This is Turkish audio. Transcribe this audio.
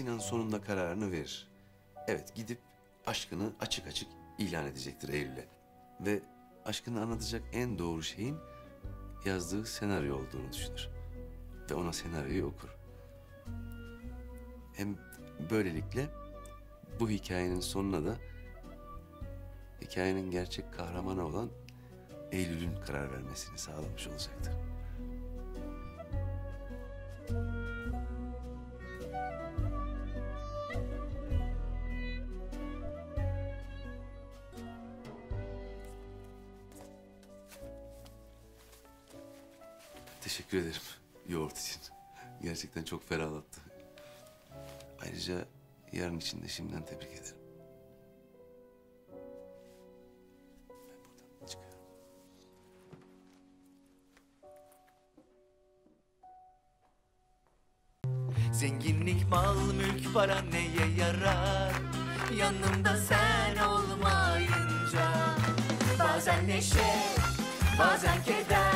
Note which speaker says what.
Speaker 1: Sinan sonunda kararını verir. Evet gidip aşkını açık açık ilan edecektir Eylül'e. Ve aşkını anlatacak en doğru şeyin yazdığı senaryo olduğunu düşünür. Ve ona senaryoyu okur. Hem böylelikle bu hikayenin sonuna da hikayenin gerçek kahramanı olan Eylül'ün karar vermesini sağlamış olacaktır. Teşekkür ederim yoğurt için. Gerçekten çok ferahlattı. Ayrıca yarın için de şimdiden tebrik ederim.
Speaker 2: Zenginlik, mal, mülk, para neye yarar? Yanımda sen olmayınca Bazen neşe, bazen keder